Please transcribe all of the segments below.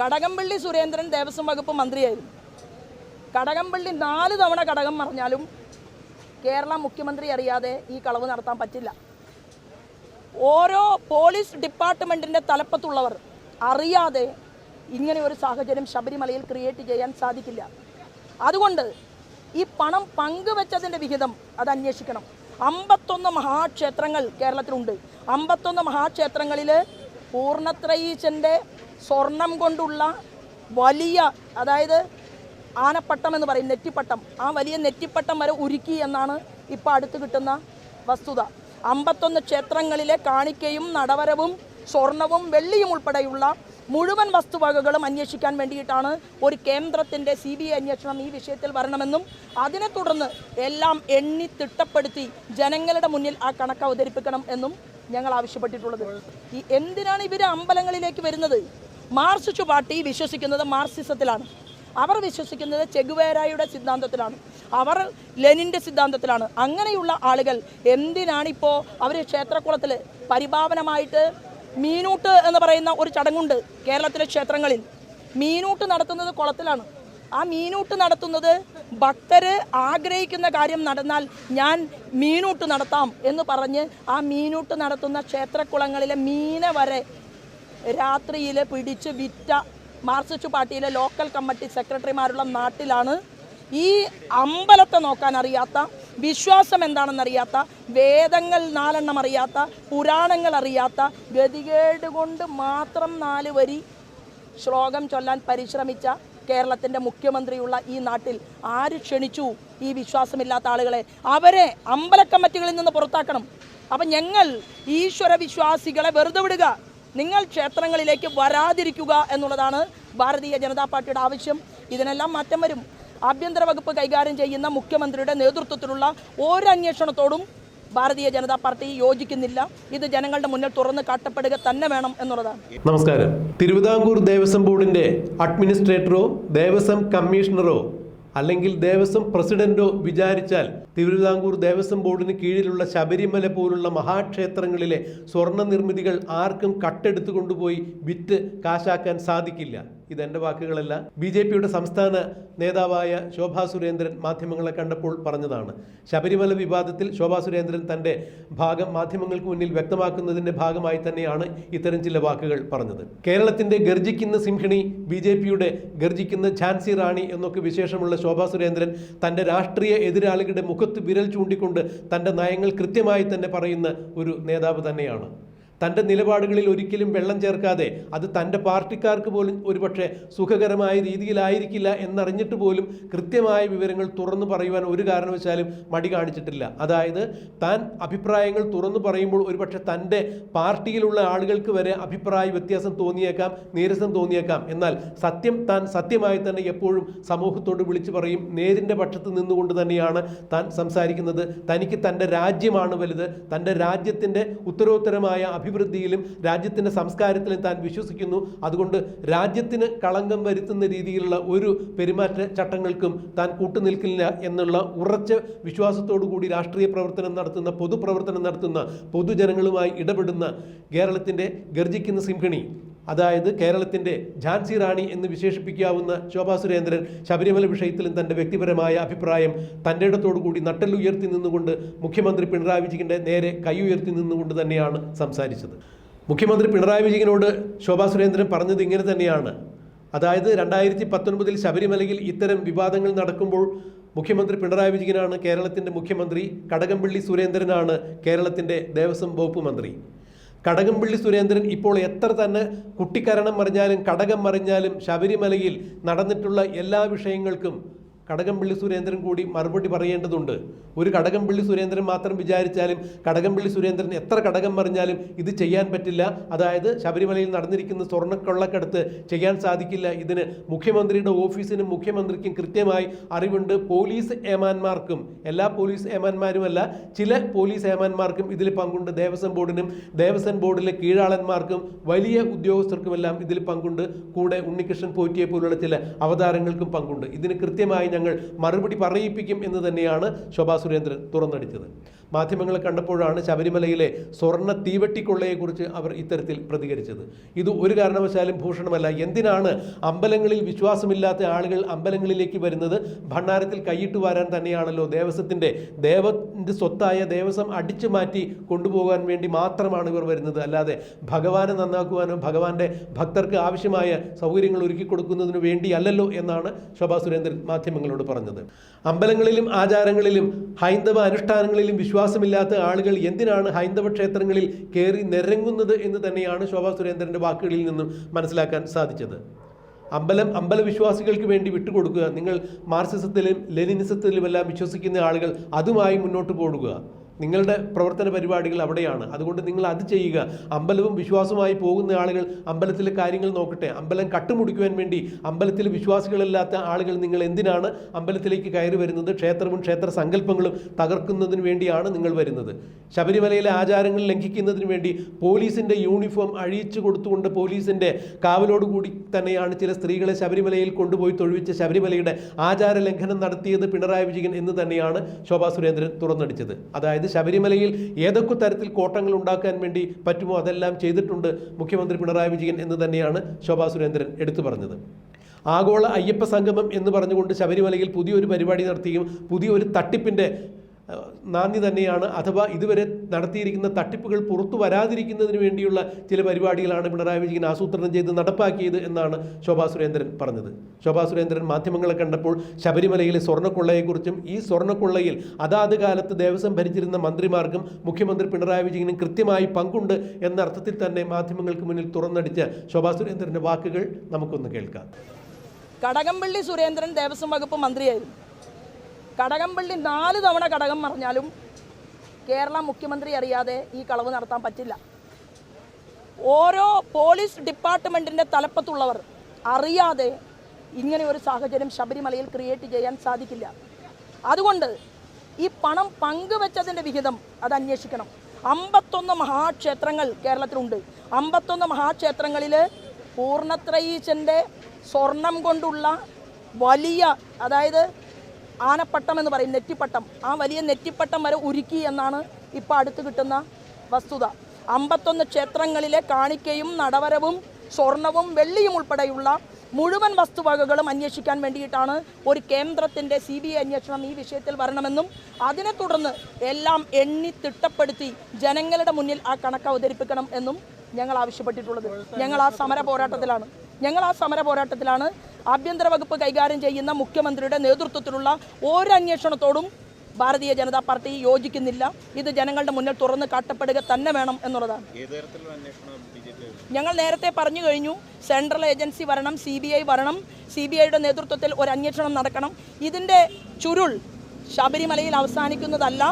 കടകംപള്ളി സുരേന്ദ്രൻ ദേവസ്വം വകുപ്പ് മന്ത്രിയായിരുന്നു. കടകംപള്ളി നാല് തവണ കടകം പറഞ്ഞാലും കേരള മുഖ്യമന്ത്രി അറിയാതെ ഈ കളവ് നടത്താൻ പറ്റില്ല. ഓരോ പോലീസ് ഡിപ്പാർട്ട്മെന്റിന്റെ തലപ്പത്തുള്ളവർ അറിയാതെ ഇങ്ങനെ ഒരു സാഹചര്യം ശബരിമലയിൽ ക്രിയേറ്റ് ചെയ്യാൻ സാധിക്കില്ല. അതുകൊണ്ട് ഈ പണം പങ്കുവെച്ചതിന്റെ വിഹിതം അത് അന്വേഷിക്കണം. അമ്പത്തൊന്ന് മഹാക്ഷേത്രങ്ങൾ കേരളത്തിലുണ്ട്. അമ്പത്തൊന്ന് മഹാക്ഷേത്രങ്ങളിൽ പൂർണത്രയീശന്റെ സ്വർണം കൊണ്ടുള്ള വലിയ അതായത് ആനപ്പട്ടം എന്ന് പറയും നെറ്റിപ്പട്ടം. ആ വലിയ നെറ്റിപ്പട്ടം വരെ ഉരുക്കി എന്നാണ് ഇപ്പോൾ അടുത്ത് കിട്ടുന്ന വസ്തുത. അമ്പത്തൊന്ന് ക്ഷേത്രങ്ങളിലെ കാണിക്കയും നടവരവും സ്വർണവും വെള്ളിയും ഉൾപ്പെടെയുള്ള മുഴുവൻ വസ്തുവകകളും അന്വേഷിക്കാൻ വേണ്ടിയിട്ടാണ് ഒരു കേന്ദ്രത്തിന്റെ സി ബി ഐ അന്വേഷണം ഈ വിഷയത്തിൽ വരണമെന്നും അതിനെ തുടർന്ന് എല്ലാം എണ്ണി തിട്ടപ്പെടുത്തി ജനങ്ങളുടെ മുന്നിൽ ആ കണക്ക് അവതരിപ്പിക്കണം എന്നും ഞങ്ങൾ ആവശ്യപ്പെട്ടിട്ടുള്ളത്. ഈ എന്തിനാണ് ഇവർ അമ്പലങ്ങളിലേക്ക് വരുന്നത്? മാർസിസ്റ്റ് പാർട്ടി വിശ്വസിക്കുന്നത് മാർസിസത്തിലാണ്. അവർ വിശ്വസിക്കുന്നത് ചെഗുവേരായുടെ സിദ്ധാന്തത്തിലാണ്. അവർ ലെനിന്റെ സിദ്ധാന്തത്തിലാണ്. അങ്ങനെയുള്ള ആളുകൾ എന്തിനാണിപ്പോൾ അവർ ക്ഷേത്രക്കുളത്തിൽ പരിപാവനമായിട്ട് മീനൂട്ട് എന്ന് പറയുന്ന ഒരു ചടങ്ങുണ്ട് കേരളത്തിലെ ക്ഷേത്രങ്ങളിൽ. മീനൂട്ട് നടത്തുന്നത് കുളത്തിലാണ്. ആ മീനൂട്ട് നടത്തുന്നത് ഭക്തർ ആഗ്രഹിക്കുന്ന കാര്യം നടന്നാൽ ഞാൻ മീനൂട്ട് നടത്താം എന്ന് പറഞ്ഞ് ആ മീനൂട്ട് നടത്തുന്ന ക്ഷേത്രക്കുളങ്ങളിലെ മീനെ വരെ രാത്രിയിൽ പിടിച്ച് വിറ്റ മാർക്സിസ്റ്റ് പാർട്ടിയിലെ ലോക്കൽ കമ്മിറ്റി സെക്രട്ടറിമാരുള്ള നാട്ടിലാണ് ഈ അമ്പലത്തെ നോക്കാൻ അറിയാത്ത വിശ്വാസം എന്താണെന്നറിയാത്ത വേദങ്ങൾ നാലെണ്ണം അറിയാത്ത പുരാണങ്ങൾ അറിയാത്ത ഗതികേട് കൊണ്ട് മാത്രം നാല് വരി ശ്ലോകം ചൊല്ലാൻ പരിശ്രമിച്ച കേരളത്തിന്റെ മുഖ്യമന്ത്രിയുള്ള ഈ നാട്ടിൽ ആര് ക്ഷണിച്ചു ഈ വിശ്വാസമില്ലാത്ത ആളുകളെ? അവരെ അമ്പലക്കമ്മറ്റുകളിൽ നിന്ന് പുറത്താക്കണം. അപ്പം ഞങ്ങൾ ഈശ്വര വിശ്വാസികളെ വെറുതെ വിടുക. നിങ്ങൾ ക്ഷേത്രങ്ങളിലേക്ക് വരാതിരിക്കുക എന്നുള്ളതാണ് ഭാരതീയ ജനതാ പാർട്ടിയുടെ ആവശ്യം. ഇതിനെല്ലാം മാറ്റം വരും. ആഭ്യന്തര വകുപ്പ് കൈകാര്യം ചെയ്യുന്ന മുഖ്യമന്ത്രിയുടെ നേതൃത്വത്തിലുള്ള ഒരു അന്വേഷണത്തോടും ഭാരതീയ ജനതാ പാർട്ടി യോജിക്കുന്നില്ല. ഇത് ജനങ്ങളുടെ മുന്നിൽ തുറന്ന് കാട്ടപ്പെടുക തന്നെ വേണം എന്നുള്ളതാണ്. നമസ്കാരം. തിരുവിതാംകൂർ ദേവസ്വം ബോർഡിന്റെ അഡ്മിനിസ്ട്രേറ്ററോ ദേവസ്വം കമ്മീഷണറോ അല്ലെങ്കിൽ ദേവസ്വം പ്രസിഡന്റോ വിചാരിച്ചാൽ തിരുവിതാംകൂർ ദേവസ്വം ബോർഡിന് കീഴിലുള്ള ശബരിമല പോലുള്ള മഹാക്ഷേത്രങ്ങളിലെ സ്വർണ നിർമ്മിതികൾ ആർക്കും കട്ടെടുത്തു കൊണ്ടുപോയി വിറ്റ് കാശാക്കാൻ സാധിക്കില്ല. ഇതെന്റെ വാക്കുകളല്ല. ബി ജെ പിയുടെ സംസ്ഥാന നേതാവായ ശോഭാ സുരേന്ദ്രൻ മാധ്യമങ്ങളെ കണ്ടപ്പോൾ പറഞ്ഞതാണ്. ശബരിമല വിവാദത്തിൽ ശോഭാ സുരേന്ദ്രൻ തന്റെ ഭാഗം മാധ്യമങ്ങൾക്ക് മുന്നിൽ വ്യക്തമാക്കുന്നതിന്റെ ഭാഗമായി തന്നെയാണ് ഇത്തരം ചില വാക്കുകൾ പറഞ്ഞത്. കേരളത്തിന്റെ ഗർജിക്കുന്ന സിംഹിണി ബി ജെ പിയുടെ ഗർജിക്കുന്ന ഝാൻസി റാണി എന്നൊക്കെ വിശേഷമുള്ള ശോഭാ സുരേന്ദ്രൻ തന്റെ രാഷ്ട്രീയ എതിരാളികളുടെ മുഖത്ത് വിരൽ ചൂണ്ടിക്കൊണ്ട് തന്റെ നയങ്ങൾ കൃത്യമായി തന്നെ പറയുന്ന ഒരു നേതാവ് തന്നെയാണ്. തന്റെ നിലപാടുകളിൽ ഒരിക്കലും വെള്ളം ചേർക്കാതെ അത് തന്റെ പാർട്ടിക്കാർക്ക് പോലും ഒരുപക്ഷെ സുഖകരമായ രീതിയിലായിരിക്കില്ല എന്നറിഞ്ഞിട്ട് പോലും കൃത്യമായ വിവരങ്ങൾ തുറന്നു പറയുവാൻ ഒരു കാരണവശാലും മടി കാണിച്ചിട്ടില്ല. അതായത് താൻ അഭിപ്രായങ്ങൾ തുറന്നു പറയുമ്പോൾ ഒരുപക്ഷെ തന്റെ പാർട്ടിയിലുള്ള ആളുകൾക്ക് വരെ അഭിപ്രായ വ്യത്യാസം തോന്നിയേക്കാം നീരസം തോന്നിയേക്കാം. എന്നാൽ സത്യം താൻ സത്യമായി തന്നെ എപ്പോഴും സമൂഹത്തോട് വിളിച്ചു പറയും. നേരിന്റെ പക്ഷത്ത് നിന്നുകൊണ്ട് തന്നെയാണ് താൻ സംസാരിക്കുന്നത്. തനിക്ക് തന്റെ രാജ്യമാണ് വലുത്. തന്റെ രാജ്യത്തിന്റെ ഉത്തരോത്തരമായ അഭിവൃദ്ധിയിലും രാജ്യത്തിന്റെ സംസ്കാരത്തിലും താൻ വിശ്വസിക്കുന്നു. അതുകൊണ്ട് രാജ്യത്തിന് കളങ്കം വരുത്തുന്ന രീതിയിലുള്ള ഒരു പെരുമാറ്റ ചട്ടങ്ങൾക്കും താൻ കൂട്ടുനിൽക്കില്ല എന്നുള്ള ഉറച്ച വിശ്വാസത്തോടു കൂടി രാഷ്ട്രീയ പ്രവർത്തനം നടത്തുന്ന പൊതുപ്രവർത്തനം നടത്തുന്ന പൊതുജനങ്ങളുമായി ഇടപെടുന്ന കേരളത്തിന്റെ ഗർജിക്കുന്ന സിംഹിണി അതായത് കേരളത്തിന്റെ ഝാൻസി റാണി എന്ന് വിശേഷിപ്പിക്കാവുന്ന ശോഭാ സുരേന്ദ്രൻ ശബരിമല വിഷയത്തിലും തന്റെ വ്യക്തിപരമായ അഭിപ്രായം തന്റെ കൂടി നട്ടലുയർത്തി നിന്നുകൊണ്ട് മുഖ്യമന്ത്രി പിണറായി വിജയന്റെ നേരെ കൈ ഉയർത്തി നിന്നുകൊണ്ട് തന്നെയാണ് സംസാരിച്ചത്. മുഖ്യമന്ത്രി പിണറായി വിജയനോട് ശോഭാ സുരേന്ദ്രൻ പറഞ്ഞത് ഇങ്ങനെ തന്നെയാണ്. അതായത് രണ്ടായിരത്തി പത്തൊൻപതിൽ ശബരിമലയിൽ ഇത്തരം വിവാദങ്ങൾ നടക്കുമ്പോൾ മുഖ്യമന്ത്രി പിണറായി വിജയനാണ് കേരളത്തിന്റെ മുഖ്യമന്ത്രി കടകംപള്ളി സുരേന്ദ്രനാണ് കേരളത്തിന്റെ ദേവസ്വം വകുപ്പ് മന്ത്രി. കടകംപള്ളി സുരേന്ദ്രൻ ഇപ്പോൾ എത്ര തന്നെ കുട്ടിക്കരണം മറിഞ്ഞാലും കടകം മറിഞ്ഞാലും ശബരിമലയിൽ നടന്നിട്ടുള്ള എല്ലാ വിഷയങ്ങൾക്കും കടകംപള്ളി സുരേന്ദ്രൻ കൂടി മറുപടി പറയേണ്ടതുണ്ട്. ഒരു കടകംപള്ളി സുരേന്ദ്രൻ മാത്രം വിചാരിച്ചാലും കടകംപള്ളി സുരേന്ദ്രൻ എത്ര കടകം മറിഞ്ഞാലും ഇത് ചെയ്യാൻ പറ്റില്ല. അതായത് ശബരിമലയിൽ നടന്നിരിക്കുന്ന സ്വർണക്കൊള്ളക്കടത്ത് ചെയ്യാൻ സാധിക്കില്ല. ഇതിന് മുഖ്യമന്ത്രിയുടെ ഓഫീസിനും മുഖ്യമന്ത്രിക്കും കൃത്യമായി അറിവുണ്ട്. പോലീസ് ഏമാന്മാർക്കും എല്ലാ പോലീസ് ഏമാന്മാരുമല്ല ചില പോലീസ് ഏമാന്മാർക്കും ഇതിൽ പങ്കുണ്ട്. ദേവസ്വം ബോർഡിനും ദേവസ്വം ബോർഡിലെ കീഴാളന്മാർക്കും വലിയ ഉദ്യോഗസ്ഥർക്കുമെല്ലാം ഇതിൽ പങ്കുണ്ട്. കൂടെ ഉണ്ണികൃഷ്ണൻ പോറ്റിയെ പോലുള്ള ചില അവതാരങ്ങൾക്കും പങ്കുണ്ട്. ഇതിന് കൃത്യമായി ഞങ്ങൾ മറുപടി പറയിപ്പിക്കും എന്ന് തന്നെയാണ് ശോഭാ സുരേന്ദ്രൻ തുറന്നടിച്ചത്. മാധ്യമങ്ങളെ കണ്ടപ്പോഴാണ് ശബരിമലയിലെ സ്വർണ തീവട്ടിക്കൊള്ളയെക്കുറിച്ച് അവർ ഇത്തരത്തിൽ പ്രതികരിച്ചത്. ഇത് ഒരു കാരണവശാലും ഭൂഷണമല്ല. എന്തിനാണ് അമ്പലങ്ങളിൽ വിശ്വാസമില്ലാത്ത ആളുകൾ അമ്പലങ്ങളിലേക്ക് വരുന്നത്? ഭണ്ഡാരത്തിൽ കൈയിട്ട് വരാൻ തന്നെയാണല്ലോ ദേവസ്വത്തിന്റെ ദേവത്തിന്റെ സ്വത്തായ ദേവസ്വം അടിച്ചു മാറ്റി കൊണ്ടുപോകാൻ വേണ്ടി മാത്രമാണ് ഇവർ വരുന്നത്. അല്ലാതെ ഭഗവാനെ നന്നാക്കുവാനോ ഭഗവാന്റെ ഭക്തർക്ക് ആവശ്യമായ സൗകര്യങ്ങൾ ഒരുക്കി കൊടുക്കുന്നതിന് വേണ്ടിയല്ലല്ലോ എന്നാണ് ശോഭാ സുരേന്ദ്രൻ മാധ്യമങ്ങളോട് പറഞ്ഞത്. അമ്പലങ്ങളിലും ആചാരങ്ങളിലും ഹൈന്ദവ അനുഷ്ഠാനങ്ങളിലും വിശ്വാസമില്ലാത്ത ആളുകൾ എന്തിനാണ് ഹൈന്ദവ ക്ഷേത്രങ്ങളിൽ കയറി നിരങ്ങുന്നത് എന്ന് തന്നെയാണ് ശോഭാ സുരേന്ദ്രന്റെ വാക്കുകളിൽ നിന്നും മനസ്സിലാക്കാൻ സാധിച്ചത്. അമ്പലം അമ്പലവിശ്വാസികൾക്ക് വേണ്ടി വിട്ടുകൊടുക്കുക നിങ്ങൾ മാർക്സിസത്തിലും ലെനിനിസത്തിലുമെല്ലാം വിശ്വസിക്കുന്ന ആളുകൾ അതുമായി മുന്നോട്ട് പോകുക നിങ്ങളുടെ പ്രവർത്തന പരിപാടികൾ അവിടെയാണ്. അതുകൊണ്ട് നിങ്ങൾ അത് ചെയ്യുക. അമ്പലവും വിശ്വാസവുമായി പോകുന്ന ആളുകൾ അമ്പലത്തിലെ കാര്യങ്ങൾ നോക്കട്ടെ. അമ്പലം കട്ടുമുടിക്കുവാൻ വേണ്ടി അമ്പലത്തിലെ വിശ്വാസികളില്ലാത്ത ആളുകൾ നിങ്ങൾ എന്തിനാണ് അമ്പലത്തിലേക്ക് കയറി വരുന്നത്? ക്ഷേത്രവും ക്ഷേത്ര സങ്കല്പങ്ങളും തകർക്കുന്നതിന് വേണ്ടിയാണ് നിങ്ങൾ വരുന്നത്. ശബരിമലയിലെ ആചാരങ്ങൾ ലംഘിക്കുന്നതിന് വേണ്ടി പോലീസിന്റെ യൂണിഫോം അഴിച്ചു കൊടുത്തുകൊണ്ട് പോലീസിന്റെ കാവലോടുകൂടി തന്നെയാണ് ചില സ്ത്രീകളെ ശബരിമലയിൽ കൊണ്ടുപോയി തൊഴിവിച്ച് ശബരിമലയുടെ ആചാര ലംഘനം നടത്തിയത് പിണറായി വിജയൻ എന്ന് തന്നെയാണ് ശോഭാ സുരേന്ദ്രൻ തുറന്നടിച്ചത്. അതായത് ശബരിമലയിൽ ഏതൊക്കെ തരത്തിൽ കോട്ടങ്ങൾ ഉണ്ടാക്കാൻ വേണ്ടി പറ്റുമോ അതെല്ലാം ചെയ്തിട്ടുണ്ട് മുഖ്യമന്ത്രി പിണറായി വിജയൻ എന്ന് തന്നെയാണ് ശോഭാ സുരേന്ദ്രൻ എടുത്തു പറഞ്ഞത്. ആഗോള അയ്യപ്പ സംഗമം എന്ന് പറഞ്ഞുകൊണ്ട് ശബരിമലയിൽ പുതിയൊരു പരിപാടി നടത്തുകയും പുതിയൊരു തട്ടിപ്പിന്റെ നാന്ദി തന്നെയാണ്. അഥവാ ഇതുവരെ നടത്തിയിരിക്കുന്ന തട്ടിപ്പുകൾ പുറത്തു വരാതിരിക്കുന്നതിന് വേണ്ടിയുള്ള ചില പരിപാടികളാണ് പിണറായി വിജയൻ ആസൂത്രണം ചെയ്ത് നടപ്പാക്കിയത് എന്നാണ് ശോഭാ സുരേന്ദ്രൻ പറഞ്ഞത്. ശോഭാ സുരേന്ദ്രൻ മാധ്യമങ്ങളെ കണ്ടപ്പോൾ ശബരിമലയിലെ സ്വർണക്കൊള്ളയെക്കുറിച്ചും ഈ സ്വർണക്കൊള്ളയിൽ അതാത് കാലത്ത് ദേവസ്വം ഭരിച്ചിരുന്ന മന്ത്രിമാർക്കും മുഖ്യമന്ത്രി പിണറായി വിജയനും കൃത്യമായി പങ്കുണ്ട് എന്ന അർത്ഥത്തിൽ തന്നെ മാധ്യമങ്ങൾക്ക് മുന്നിൽ തുറന്നടിച്ച ശോഭാ സുരേന്ദ്രന്റെ വാക്കുകൾ നമുക്കൊന്ന് കേൾക്കാം. കടകംപള്ളി സുരേന്ദ്രൻ ദേവസ്വം വകുപ്പ് മന്ത്രിയായിരുന്നു. കടകംപള്ളി നാല് തവണ കടകം പറഞ്ഞാലും കേരള മുഖ്യമന്ത്രി അറിയാതെ ഈ കളവ് നടത്താൻ പറ്റില്ല. ഓരോ പോലീസ് ഡിപ്പാർട്ട്മെന്റിന്റെ തലപ്പത്തുള്ളവർ അറിയാതെ ഇങ്ങനെ ഒരു സാഹചര്യം ശബരിമലയിൽ ക്രിയേറ്റ് ചെയ്യാൻ സാധിക്കില്ല. അതുകൊണ്ട് ഈ പണം പങ്കുവെച്ചതിന്റെ വിഹിതം അത് അന്വേഷിക്കണം. അമ്പത്തൊന്ന് മഹാക്ഷേത്രങ്ങൾ കേരളത്തിലുണ്ട്. അമ്പത്തൊന്ന് മഹാക്ഷേത്രങ്ങളിൽ പൂർണത്രയീശന്റെ സ്വർണം കൊണ്ടുള്ള വലിയ അതായത് ആനപ്പട്ടം എന്ന് പറയും നെറ്റിപ്പട്ടം. ആ വലിയ നെറ്റിപ്പട്ടം വരെ ഉരുക്കി എന്നാണ് ഇപ്പോൾ അടുത്ത് കിട്ടുന്ന വസ്തുത. അമ്പത്തൊന്ന് ക്ഷേത്രങ്ങളിലെ കാണിക്കയും നടവരവും സ്വർണവും വെള്ളിയും ഉൾപ്പെടെയുള്ള മുഴുവൻ വസ്തുവകകളും അന്വേഷിക്കാൻ വേണ്ടിയിട്ടാണ് ഒരു കേന്ദ്രത്തിന്റെ സി ബി ഐ അന്വേഷണം ഈ വിഷയത്തിൽ വരണമെന്നും അതിനെ തുടർന്ന് എല്ലാം എണ്ണി തിട്ടപ്പെടുത്തി ജനങ്ങളുടെ മുന്നിൽ ആ കണക്ക് അവതരിപ്പിക്കണം എന്നും ഞങ്ങൾ ആവശ്യപ്പെട്ടിട്ടുള്ളത്. ഞങ്ങൾ ആ സമര പോരാട്ടത്തിലാണ്. ഞങ്ങൾ ആ സമര പോരാട്ടത്തിലാണ് ആഭ്യന്തര വകുപ്പ് കൈകാര്യം ചെയ്യുന്ന മുഖ്യമന്ത്രിയുടെ നേതൃത്വത്തിലുള്ള ഒരു അന്വേഷണത്തോടും ഭാരതീയ ജനതാ പാർട്ടി യോജിക്കുന്നില്ല. ഇത് ജനങ്ങളുടെ മുന്നിൽ തുറന്ന് കാട്ടപ്പെടുക തന്നെ വേണം എന്നുള്ളതാണ്. ഞങ്ങൾ നേരത്തെ പറഞ്ഞു കഴിഞ്ഞു സെൻട്രൽ ഏജൻസി വരണം സി ബി ഐ വരണം സി ബി ഐയുടെ നേതൃത്വത്തിൽ ഒരു അന്വേഷണം നടക്കണം. ഇതിന്റെ ചുരുൾ ശബരിമലയിൽ അവസാനിക്കുന്നതല്ല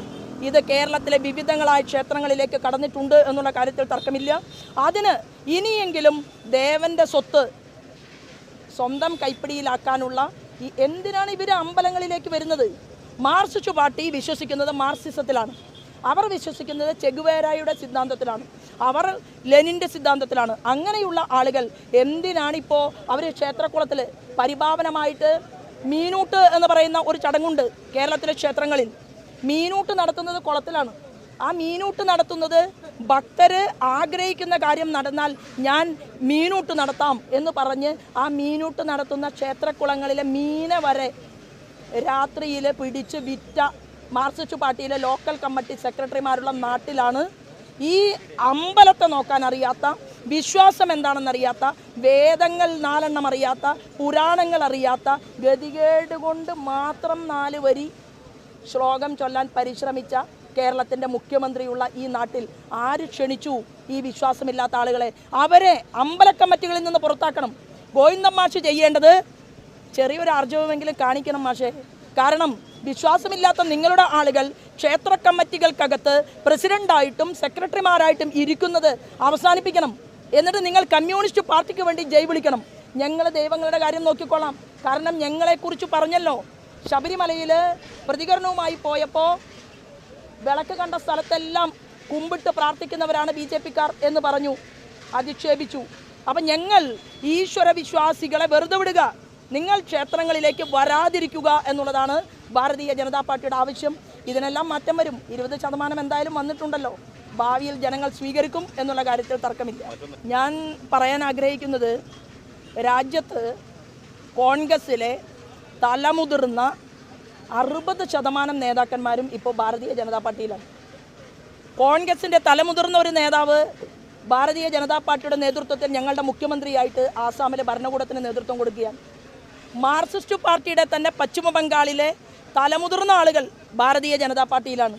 ഇത് കേരളത്തിലെ വിവിധങ്ങളായ ക്ഷേത്രങ്ങളിലേക്ക് കടന്നിട്ടുണ്ട് എന്നുള്ള കാര്യത്തിൽ തർക്കമില്ല. അതിന് ഇനിയെങ്കിലും ദേവന്റെ സ്വത്ത് സ്വന്തം കൈപ്പിടിയിലാക്കാനുള്ള ഈ എന്തിനാണ് ഇവർ അമ്പലങ്ങളിലേക്ക് വരുന്നത്? മാർസിസ്റ്റ് പാർട്ടി വിശ്വസിക്കുന്നത് മാർസിസത്തിലാണ്. അവർ വിശ്വസിക്കുന്നത് ചെഗുവേരായുടെ സിദ്ധാന്തത്തിലാണ്. അവർ ലെനിന്റെ സിദ്ധാന്തത്തിലാണ്. അങ്ങനെയുള്ള ആളുകൾ എന്തിനാണിപ്പോൾ അവർ ക്ഷേത്രക്കുളത്തിൽ പരിപാവനമായിട്ട് മീനൂട്ട് എന്ന് പറയുന്ന ഒരു ചടങ്ങുണ്ട് കേരളത്തിലെ ക്ഷേത്രങ്ങളിൽ. മീനൂട്ട് നടത്തുന്നത് കുളത്തിലാണ്. ആ മീനൂട്ട് നടത്തുന്നത് ഭക്തർ ആഗ്രഹിക്കുന്ന കാര്യം നടന്നാൽ ഞാൻ മീനൂട്ട് നടത്താം എന്ന് പറഞ്ഞ് ആ മീനൂട്ട് നടത്തുന്ന ക്ഷേത്രക്കുളങ്ങളിലെ മീനെ വരെ രാത്രിയിൽ പിടിച്ച് വിറ്റ മാർസിസ്റ്റ് പാർട്ടിയിലെ ലോക്കൽ കമ്മിറ്റി സെക്രട്ടറിമാരുള്ള നാട്ടിലാണ്. ഈ അമ്പലത്തെ നോക്കാൻ അറിയാത്ത വിശ്വാസം എന്താണെന്നറിയാത്ത വേദങ്ങൾ നാലെണ്ണം അറിയാത്ത പുരാണങ്ങൾ അറിയാത്ത ഗതികേട് കൊണ്ട് മാത്രം നാല് വരി ശ്ലോകം ചൊല്ലാൻ പരിശ്രമിച്ച കേരളത്തിന്റെ മുഖ്യമന്ത്രിയുള്ള ഈ നാട്ടിൽ ആര് ക്ഷണിച്ചു? ഈ വിശ്വാസമില്ലാത്ത ആളുകളെ അവരെ അമ്പലക്കമ്മറ്റികളിൽ നിന്ന് പുറത്താക്കണം. ഗോവിന്ദം മാഷ് ചെയ്യേണ്ടത് ചെറിയൊരു ആർജവമെങ്കിലും കാണിക്കണം മാഷേ. കാരണം വിശ്വാസമില്ലാത്ത നിങ്ങളുടെ ആളുകൾ ക്ഷേത്ര കമ്മിറ്റികൾക്കകത്ത് പ്രസിഡന്റായിട്ടും സെക്രട്ടറിമാരായിട്ടും ഇരിക്കുന്നത് അവസാനിപ്പിക്കണം. എന്നിട്ട് നിങ്ങൾ കമ്മ്യൂണിസ്റ്റ് പാർട്ടിക്ക് വേണ്ടി ജയ് വിളിക്കണം. ഞങ്ങൾ ദൈവങ്ങളുടെ കാര്യം നോക്കിക്കൊള്ളാം. കാരണം ഞങ്ങളെക്കുറിച്ച് പറഞ്ഞല്ലോ. ശബരിമലയിൽ പ്രതികരണവുമായി പോയപ്പോൾ വിളക്ക് കണ്ട സ്ഥലത്തെല്ലാം കുമ്പിട്ട് പ്രാർത്ഥിക്കുന്നവരാണ് ബി ജെ എന്ന് പറഞ്ഞു അധിക്ഷേപിച്ചു. അപ്പം ഞങ്ങൾ ഈശ്വര വിശ്വാസികളെ വെറുതെ വിടുക നിങ്ങൾ ക്ഷേത്രങ്ങളിലേക്ക് വരാതിരിക്കുക എന്നുള്ളതാണ് ഭാരതീയ ജനതാ പാർട്ടിയുടെ ആവശ്യം. ഇതിനെല്ലാം മാറ്റം വരും. ഇരുപത് ശതമാനം എന്തായാലും വന്നിട്ടുണ്ടല്ലോ. ഭാവിയിൽ ജനങ്ങൾ സ്വീകരിക്കും എന്നുള്ള കാര്യത്തിൽ തർക്കമില്ല. ഞാൻ പറയാൻ ആഗ്രഹിക്കുന്നത് രാജ്യത്ത് കോൺഗ്രസ്സിലെ തലമുതിർന്ന അറുപത് ശതമാനം നേതാക്കന്മാരും ഇപ്പോൾ ഭാരതീയ ജനതാ പാർട്ടിയിലാണ്. കോൺഗ്രസിന്റെ തലമുതിർന്ന ഒരു നേതാവ് ഭാരതീയ ജനതാ പാർട്ടിയുടെ നേതൃത്വത്തിൽ ഞങ്ങളുടെ മുഖ്യമന്ത്രിയായിട്ട് ആസാമിലെ ഭരണകൂടത്തിന് നേതൃത്വം കൊടുക്കുകയാണ്. മാർക്സിസ്റ്റ് പാർട്ടിയുടെ തന്നെ പശ്ചിമ ബംഗാളിലെ തലമുതിർന്ന ആളുകൾ ഭാരതീയ ജനതാ പാർട്ടിയിലാണ്.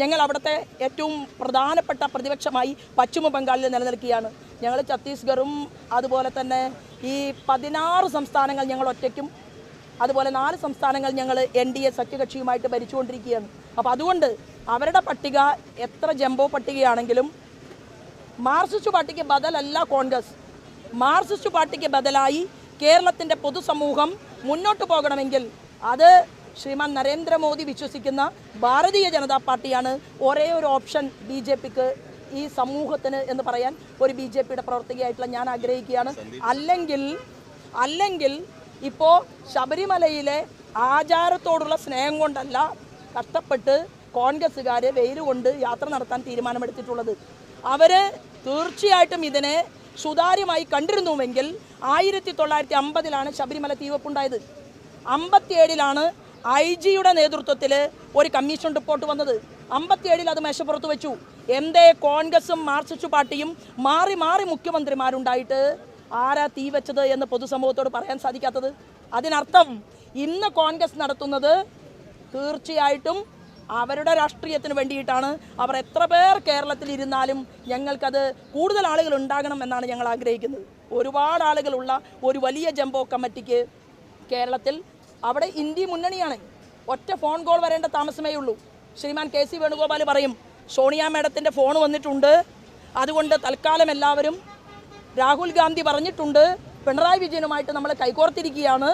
ഞങ്ങൾ അവിടുത്തെ ഏറ്റവും പ്രധാനപ്പെട്ട പ്രതിപക്ഷമായി പശ്ചിമ ബംഗാളിൽ നിലനിൽക്കുകയാണ്. ഞങ്ങൾ ഛത്തീസ്ഗറും അതുപോലെ തന്നെ ഈ പതിനാറ് സംസ്ഥാനങ്ങൾ ഞങ്ങൾ ഒറ്റയ്ക്കും അതുപോലെ നാല് സംസ്ഥാനങ്ങൾ ഞങ്ങൾ എൻ ഡി എ സഖ്യകക്ഷിയുമായിട്ട് ഭരിച്ചുകൊണ്ടിരിക്കുകയാണ്. അപ്പോൾ അതുകൊണ്ട് അവരുടെ പട്ടിക എത്ര ജംബോ പട്ടികയാണെങ്കിലും മാർസിസ്റ്റ് പാർട്ടിക്ക് ബദലല്ല കോൺഗ്രസ്. മാർസിസ്റ്റ് പാർട്ടിക്ക് ബദലായി കേരളത്തിന്റെ പൊതുസമൂഹം മുന്നോട്ട് പോകണമെങ്കിൽ അത് ശ്രീമാൻ നരേന്ദ്രമോദി വിശ്വസിക്കുന്ന ഭാരതീയ ജനതാ പാർട്ടിയാണ് ഒരേ ഒരു ഓപ്ഷൻ ബി ജെ പിക്ക് ഈ സമൂഹത്തിന് എന്ന് പറയാൻ ഒരു ബി ജെ പിയുടെ പ്രവർത്തകയായിട്ടുള്ള ഞാൻ ആഗ്രഹിക്കുകയാണ്. അല്ലെങ്കിൽ അല്ലെങ്കിൽ ഇപ്പോൾ ശബരിമലയിലെ ആചാരത്തോടുള്ള സ്നേഹം കൊണ്ടല്ല കഷ്ടപ്പെട്ട് കോൺഗ്രസ്സുകാർ വെയിൽ കൊണ്ട് യാത്ര നടത്താൻ തീരുമാനമെടുത്തിട്ടുള്ളത്. അവർ തീർച്ചയായിട്ടും ഇതിനെ സുതാര്യമായി കണ്ടിരുന്നുവെങ്കിൽ ആയിരത്തി തൊള്ളായിരത്തി അമ്പതിലാണ് ശബരിമല തീവപ്പുണ്ടായത്. അമ്പത്തിയേഴിലാണ് ഐ ജിയുടെ നേതൃത്വത്തിൽ ഒരു കമ്മീഷൻ റിപ്പോർട്ട് വന്നത്. അമ്പത്തിയേഴിൽ അത് മേശപ്പുറത്ത് വെച്ചു. എന്തേ കോൺഗ്രസും മാർക്സിസ്റ്റ് പാർട്ടിയും മാറി മാറി മുഖ്യമന്ത്രിമാരുണ്ടായിട്ട് ആരാ തീ വെച്ചത് എന്ന് പൊതുസമൂഹത്തോട് പറയാൻ സാധിക്കാത്തത്? അതിനർത്ഥം ഇന്ന് കോൺഗ്രസ് നടത്തുന്നത് തീർച്ചയായിട്ടും അവരുടെ രാഷ്ട്രീയത്തിന് വേണ്ടിയിട്ടാണ്. അവർ എത്ര പേർ കേരളത്തിൽ ഇരുന്നാലും ഞങ്ങൾക്കത് കൂടുതൽ ആളുകൾ ഉണ്ടാകണം എന്നാണ് ഞങ്ങൾ ആഗ്രഹിക്കുന്നത്. ഒരുപാട് ആളുകളുള്ള ഒരു വലിയ ജംബോ കമ്മിറ്റിക്ക് കേരളത്തിൽ അവിടെ ഇന്ത്യ മുന്നണിയാണ്. ഒറ്റ ഫോൺ കോൾ വരേണ്ട താമസമേ ഉള്ളൂ. ശ്രീമാൻ കെ സി വേണുഗോപാൽ പറയും സോണിയ മേഡത്തിന്റെ ഫോൺ വന്നിട്ടുണ്ട്. അതുകൊണ്ട് തൽക്കാലം എല്ലാവരും രാഹുൽ ഗാന്ധി പറഞ്ഞിട്ടുണ്ട് പിണറായി വിജയനുമായിട്ട് നമ്മൾ കൈകോർത്തിരിക്കുകയാണ്.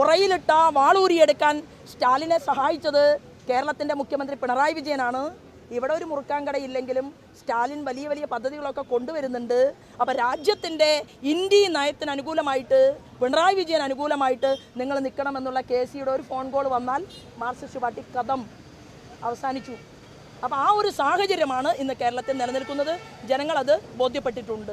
ഉറയിലിട്ട വാളൂരിയെടുക്കാൻ സ്റ്റാലിനെ സഹായിച്ചത് കേരളത്തിന്റെ മുഖ്യമന്ത്രി പിണറായി വിജയനാണ്. ഇവിടെ ഒരു മുറുക്കാൻകടയില്ലെങ്കിലും സ്റ്റാലിൻ വലിയ വലിയ പദ്ധതികളൊക്കെ കൊണ്ടുവരുന്നുണ്ട്. അപ്പോൾ രാജ്യത്തിന്റെ ഇന്ത്യ നയത്തിന് അനുകൂലമായിട്ട് പിണറായി വിജയൻ അനുകൂലമായിട്ട് നിങ്ങൾ നിൽക്കണമെന്നുള്ള കെ സിയുടെ ഒരു ഫോൺ കോൾ വന്നാൽ മാർക്സിസ്റ്റ് പാർട്ടി കഥം അവസാനിച്ചു. അപ്പോൾ ആ ഒരു സാഹചര്യമാണ് ഇന്ന് കേരളത്തിൽ നിലനിൽക്കുന്നത്. ജനങ്ങളത് ബോധ്യപ്പെട്ടിട്ടുണ്ട്.